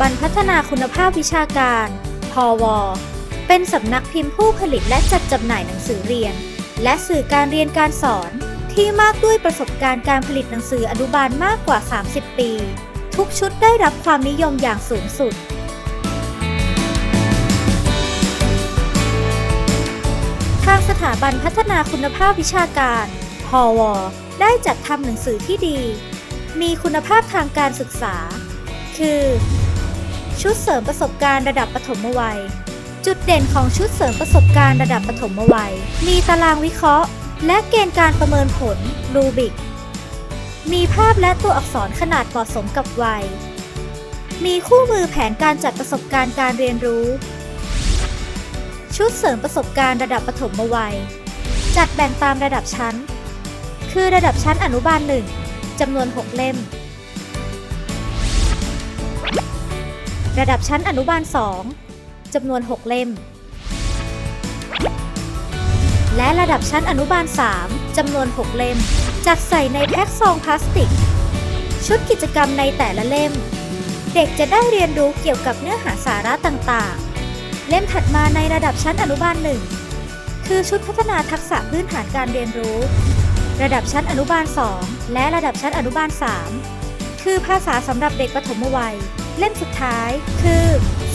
บันพัฒนาคุณภาพวิชาการ พว เป็นสำนักพิมพ์ผู้ผลิตและจัดจำหน่ายหนังสือเรียน และสื่อการเรียนการสอนที่มากด้วยประสบการณ์การผลิตหนังสืออนุบาลมากกว่า 30 ปี ทุกชุดได้รับความนิยมอย่างสูงสุดทางสถาบันพัฒนาคุณภาพวิชาการ พว ได้จัดทำหนังสือที่ดี มีคุณภาพทางการศึกษา คือ ชุดเสริมประสบการณ์ระดับปฐมวัย จุดเด่นของชุดเสริมประสบการณ์ระดับปฐมวัย มีตารางวิเคราะห์ และเกณฑ์การประเมินผลรูบิก มีภาพและตัวอักษรขนาดเหมาะสมกับวัย มีคู่มือแผนการจัดประสบการณ์การเรียนรู้ ชุดเสริมประสบการณ์ระดับปฐมวัย จัดแบ่งตามระดับชั้น คือระดับชั้นอนุบาล1จำนวน 6 เล่ม ระดับชั้นอนุบาล 2จำนวน 6 เล่ม และระดับชั้นอนุบาล 3จำนวน 6 เล่ม จัดใส่ในแพ็คซองพลาสติก ชุดกิจกรรมในแต่ละเล่ม เด็กจะได้เรียนรู้เกี่ยวกับเนื้อหาสาระต่างๆ เล่มถัดมาในระดับชั้นอนุบาล 1 คือชุดพัฒนาทักษะพื้นฐานการเรียนรู้ ระดับชั้นอนุบาล 2 และระดับชั้นอนุบาล 3 คือภาษาสำหรับเด็กปฐมวัย เล่มสุดท้าย คือ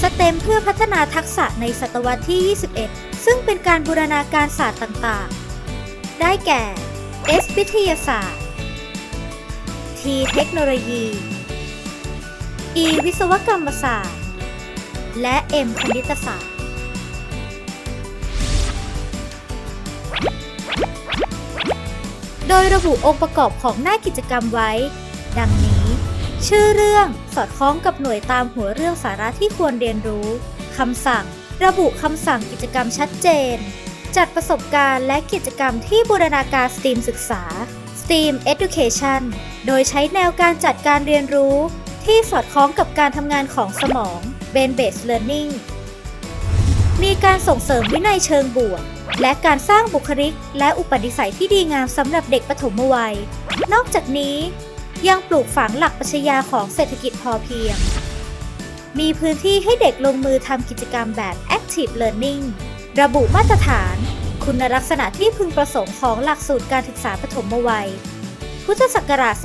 สเต็มเพื่อพัฒนาทักษะในศตวรรษที่ 21 ซึ่งเป็นการบูรณาการศาสตร์ต่างๆ ได้แก่ S วิทยาศาสตร์ T เทคโนโลยี E วิศวกรรมศาสตร์ และ M คณิตศาสตร์ โดยระบุองค์ประกอบของหน้ากิจกรรมไว้ ดังนี้ ชื่อเรื่องสอดคล้องกับหน่วยตามหัวเรื่องสาระที่ควรเรียนรู้คำสั่ง ระบุคำสั่งกิจกรรมชัดเจน จัดประสบการณ์และกิจกรรมที่บูรณาการ STEAM ศึกษา STEAM Education โดยใช้แนวการจัดการเรียนรู้ ที่สอดคล้องกับการทำงานของสมอง Brain Based Learning มีการส่งเสริมวินัยเชิงบวก และการสร้างบุคลิก และอุปนิสัยที่ดีงามสำหรับเด็กปฐมวัย นอกจากนี้ ยังปลูกฝังหลักปรัชญาของเศรษฐกิจพอเพียง มีพื้นที่ให้เด็กลงมือทำกิจกรรมแบบ Active Learning ระบุมาตรฐาน คุณลักษณะที่พึงประสงค์ของหลักสูตรการศึกษาปฐมวัย พุทธศักราช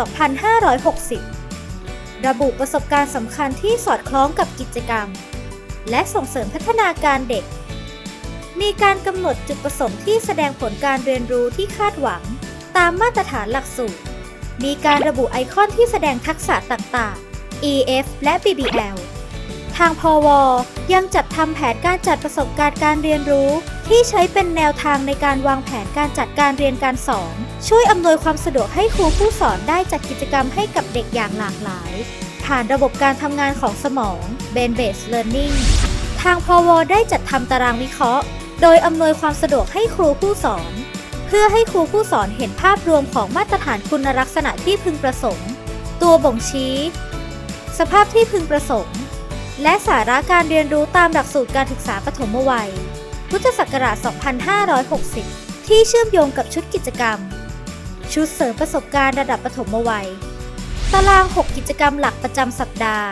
2560 ระบุประสบการณ์สำคัญที่สอดคล้องกับกิจกรรม และส่งเสริมพัฒนาการเด็ก มีการกำหนดจุดประสงค์ที่แสดงผลการเรียนรู้ที่คาดหวัง ตามมาตรฐานหลักสูตร มีการระบุไอคอนที่แสดงทักษะต่างๆ EF และ BBL ทางพว ยังจัดทำแผนการจัดประสบการณ์การเรียนรู้ ที่ใช้เป็นแนวทางในการวางแผนการจัดการเรียนการสอน ช่วยอำนวยความสะดวกให้ครูผู้สอนได้จัดกิจกรรมให้กับเด็กอย่างหลากหลาย ผ่านระบบการทำงานของสมอง Brain Based Learning ทางพว ได้จัดทำตารางวิเคราะห์ โดยอำนวยความสะดวกให้ครูผู้สอน เพื่อให้ครูผู้สอนเห็นภาพรวมของมาตรฐานคุณลักษณะที่พึงประสงค์ ตัวบ่งชี้ สภาพที่พึงประสงค์ และสาระการเรียนรู้ตามหลักสูตรการศึกษาปฐมวัย พุทธศักราช 2560 ที่เชื่อมโยงกับชุดกิจกรรม ชุดเสริมประสบการณ์ระดับปฐมวัย ตาราง 6 กิจกรรมหลักประจำสัปดาห์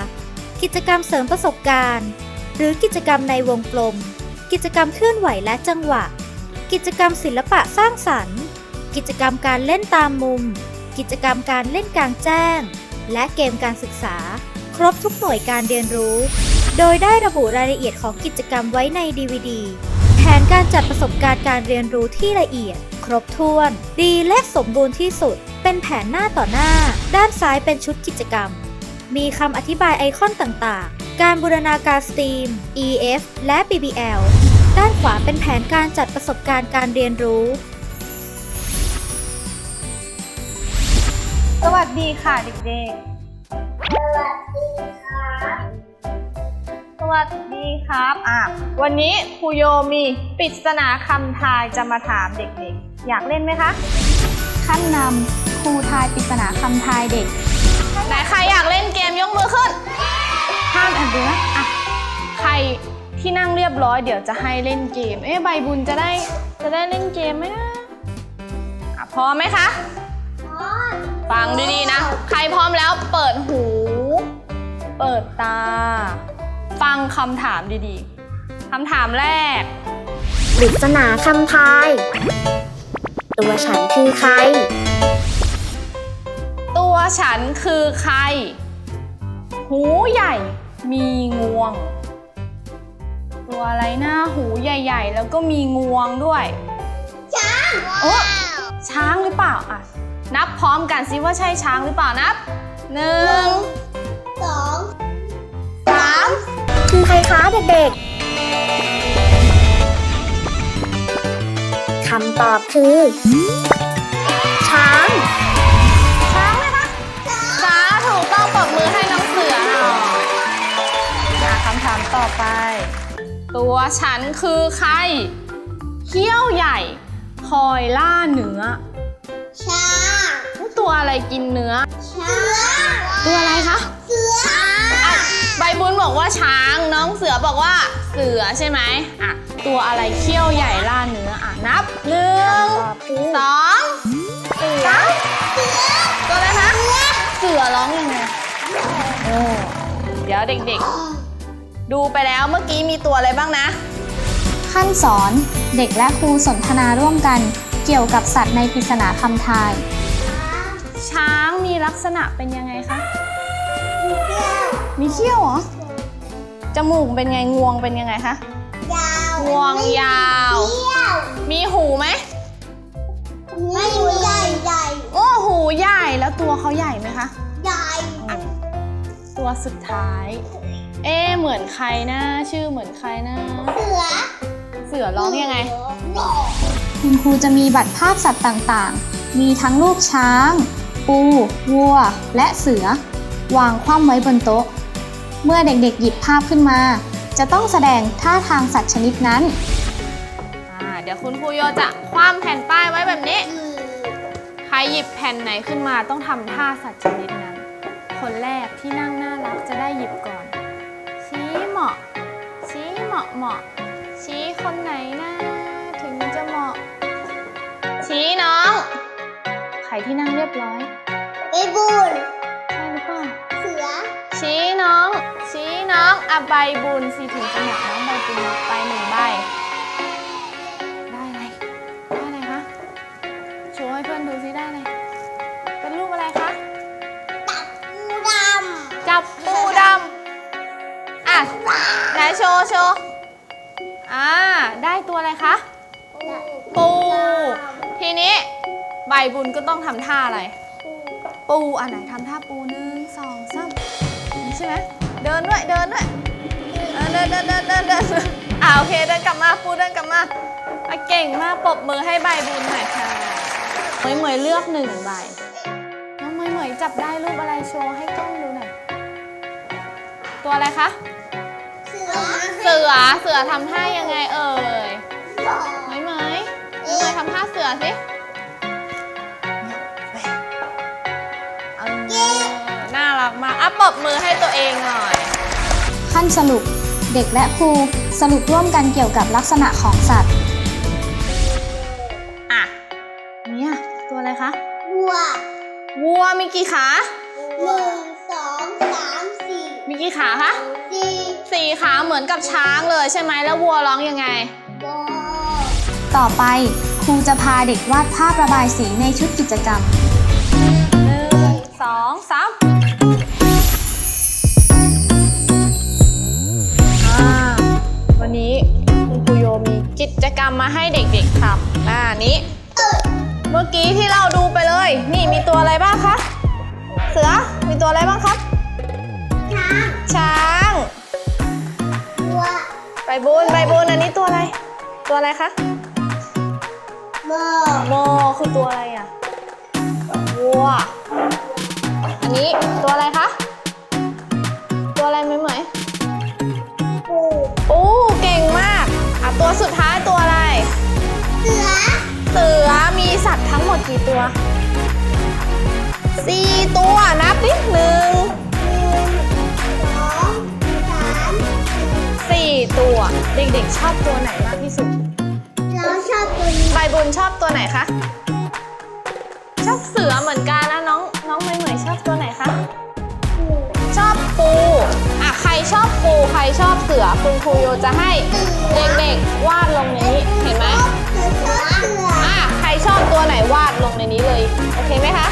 กิจกรรมเสริมประสบการณ์ หรือกิจกรรมในวงกลม กิจกรรมเคลื่อนไหวและจังหวะ กิจกรรมศิลปะสร้างสรรค์ กิจกรรมการเล่นตามมุม กิจกรรมการเล่นกลางแจ้ง และเกมการศึกษา ครบทุกหน่วยการเรียนรู้ โดยได้ระบุรายละเอียดของกิจกรรมไว้ใน DVD แผนการจัดประสบการณ์การเรียนรู้ที่ละเอียด ครบถ้วน ดีและสมบูรณ์ที่สุด เป็นแผนหน้าต่อหน้า ด้านซ้ายเป็นชุดกิจกรรม มีคำอธิบายไอคอนต่างๆ การบูรณาการ STEAM EF และ BBL ด้านขวาเป็นแผนการจัดประสบการณ์การเรียนรู้ สวัสดีค่ะเด็กสวัสดีครับๆอะ วันนี้ครูโยมีปริศนาคำทายจะมาถามเด็กๆ อยากเล่นไหมคะ ขั้นนำครูทายปริศนาคำทายเด็ก ไหนใครอยากเล่นเกมยกมือขึ้น ที่นั่งเรียบร้อยเดี๋ยวจะให้เล่นเกม เอ๊ะใบบุญจะได้จะได้เล่นเกมไหมนะอะพร้อมไหมคะ ฟังดีๆนะ ใครพร้อมแล้วเปิดหู เปิดตา ฟังคำถามดีๆคำถามแรก ปริศนาคำทาย ตัวฉันคือใคร ตัวฉันคือใคร หูใหญ่มีงวง ตัวอะไรหน้าหูใหญ่ ๆ แล้วก็มีงวงด้วย ช้างโอ้ช้างหรือเปล่าอะนับพร้อมกันสิว่าใช่ช้างหรือเปล่านับหนึ่งสองสามคือใครคะเด็กๆคำตอบคือ ช้าง ช้างไหมคะช้าถูกต้องปรบมือให้น้องเสือหน่อยอะคำถามต่อไป ตัวฉันคือใครเขี้ยวใหญ่ คอยล่าเนื้อช้างตัวอะไรกินเนื้อเสือตัวอะไรคะ เสืออะใบบุญบอกว่าช้าง น้องเสือบอกว่าเสือใช่ไหมอะ ตัวอะไรเขี้ยวใหญ่ล่าเนื้อ อะ นับหนึ่งตอบคือสองสามตัวอะไรคะ เสือร้องยังไงโอ้เดี๋ยวเด็กๆ ดูไปแล้วเมื่อกี้มีตัวอะไรบ้างนะ ขั้นสอนเด็กและครูสนทนาร่วมกัน เกี่ยวกับสัตว์ในปริศนาคำทาย ช้างมีลักษณะเป็นยังไงคะ มีเขี้ยวเหรอ จมูกเป็นไง งวงเป็นยังไงคะ ยาวงวงยาวเที่ยวมีหูไหมไม่ใหญ่ใหญ่โอ้หูใหญ่แล้วตัวเขาใหญ่ไหมคะ ใหญ่ ตัวสุดท้าย เอ๊ะเหมือนใครนะชื่อเหมือนใครนะ เสือเสือร้องยังไง คุณครูจะมีบัตรภาพสัตว์ต่างๆ มีทั้งรูปช้าง ปู วัว และเสือ วางคว่ำไว้บนโต๊ะ เมื่อเด็กๆหยิบภาพขึ้นมา จะต้องแสดงท่าทางสัตว์ชนิดนั้น อ่าเดี๋ยวคุณครูโยจะคว่ำแผ่นป้ายไว้แบบนี้ ใครหยิบแผ่นไหนขึ้นมาต้องทำท่าสัตว์ชนิดนั้น คนแรกที่นั่งน่ารักจะได้หยิบก่อน ชี้เหมาะ ชี้เหมาะเหมาะ ชี้คนไหนนะถึงจะเหมาะ ชี้น้อง ใครที่นั่งเรียบร้อยไปบุญใช่หรือเปล่าเสือ ชี้น้อง ชี้น้องอะใบบุญสิถึงจะเหมาะน้องใบบุญไป บบุญก็ต้องทำท่าอะไร ปูอันไหนทำท่าปูหนึ่งสองสามนี่ใช่ไหมเดินด้วยเดินด้วยเออเดินเดินเดินเดินเดินอ่าโอเคเดินกลับมาปูเดินกลับมาอะเก่งมากปรบมือให้ใบบุญหน่อยค่ะเหมยเหมยเลือกหนึ่งใบน้องเหมยเหมยจับได้รูปอะไรโชว์ให้กล้องดูหน่อยตัวอะไรคะเสือเสือเสือทำท่ายังไงเอ่ยเหมยเหมยเหมยเหมยทำท่าเสือสิารักมากอะปรบมือให้ตัวเองหน่อย ขั้นสรุป เด็กและครูสรุปร่วมกันเกี่ยวกับลักษณะของสัตว์ อะเนี่ยตัวอะไรคะวัววัวมีกี่ขาหนึ่งสองสามสี่มีกี่ขาคะสี่สี่ขาเหมือนกับช้างเลยใช่ไหมแล้ววัวร้องยังไงโบต่อไปครูจะพาเด็กวาดภาพระบายสีในชุดกิจกรรมหนึ่งสองสาม คุณครูโยมีกิจกรรมมาให้เด็กๆทำอ่านี้ เมื่อกี้ที่เราดูไปเลย นี่มีตัวอะไรบ้างคะ เสือ มีตัวอะไรบ้างครับ ช้างช้างวัวใบบุญใบบุญอันนี้ตัวอะไร ตัวอะไรคะโบโมคือตัวอะไรอะวัว อันนี้ตัวอะไรคะ ตัวอะไรไหมเหม ตัวสุดท้ายตัวอะไร เสือ เสือมีสัตว์ทั้งหมดกี่ตัวสี่ตัวนับดิหนึ่งหนึ่งสองสามสี่ตัว เด็กๆชอบตัวไหนมากที่สุด เราชอบตัวนี้ ใบบุญชอบตัวไหนคะ ชอบปูใครชอบเสือคุณครูโยจะให้เด็กๆวาดลงในนี้เห็นไหมอะใครชอบตัวไหนวาดลงในนี้เลย โอเคไหมคะ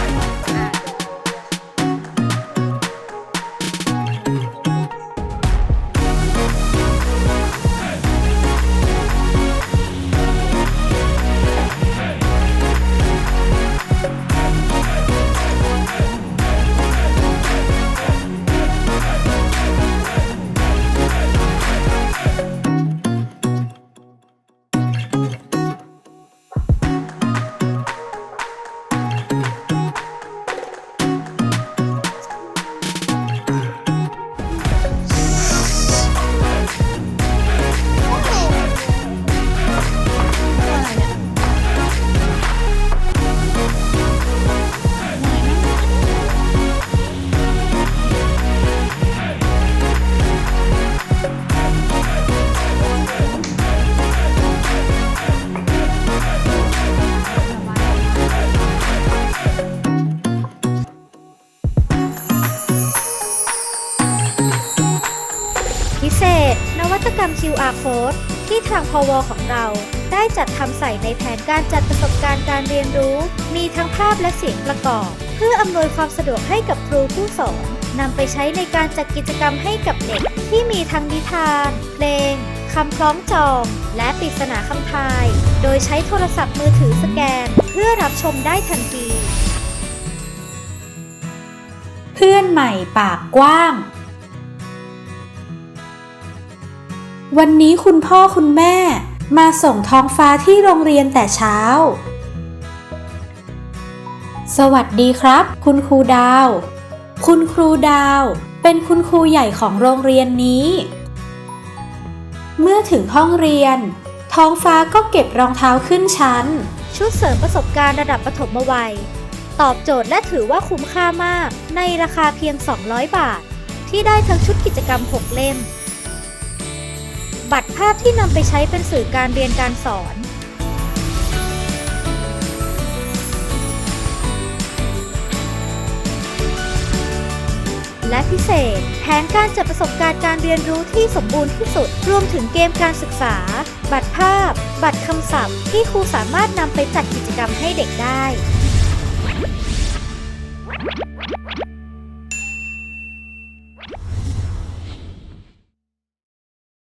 วัตกรรม QR Code ที่ทางพวของเราได้จัดทำใส่ในแผนการจัดประสบการณ์การเรียนรู้ มีทั้งภาพและเสียงประกอบ เพื่ออำนวยความสะดวกให้กับครูผู้สอนนำไปใช้ในการจัดกิจกรรมให้กับเด็ก ที่มีทั้งนิทาน เพลงคำคล้องจอง และปริศนาคำทาย โดยใช้โทรศัพท์มือถือสแกน เพื่อรับชมได้ทันที เพื่อนใหม่ปากกว้าง วันนี้คุณพ่อคุณแม่ มาส่งท้องฟ้าที่โรงเรียนแต่เช้า สวัสดีครับ คุณครูดาว คุณครูดาว เป็นคุณครูใหญ่ของโรงเรียนนี้ เมื่อถึงห้องเรียน ท้องฟ้าก็เก็บรองเท้าขึ้นชั้น ชุดเสริมประสบการณ์ระดับปฐมวัย ตอบโจทย์และถือว่าคุ้มค่ามาก ในราคาเพียง 200 บาท ที่ได้ทั้งชุดกิจกรรม 6 เล่ม บัตรภาพที่นำไปใช้เป็นสื่อการเรียนการสอน และพิเศษ แผนการจัดประสบการณ์การเรียนรู้ที่สมบูรณ์ที่สุด รวมถึงเกมการศึกษา บัตรภาพ บัตรคำศัพท์ ที่ครูสามารถนำไปจัดกิจกรรมให้เด็กได้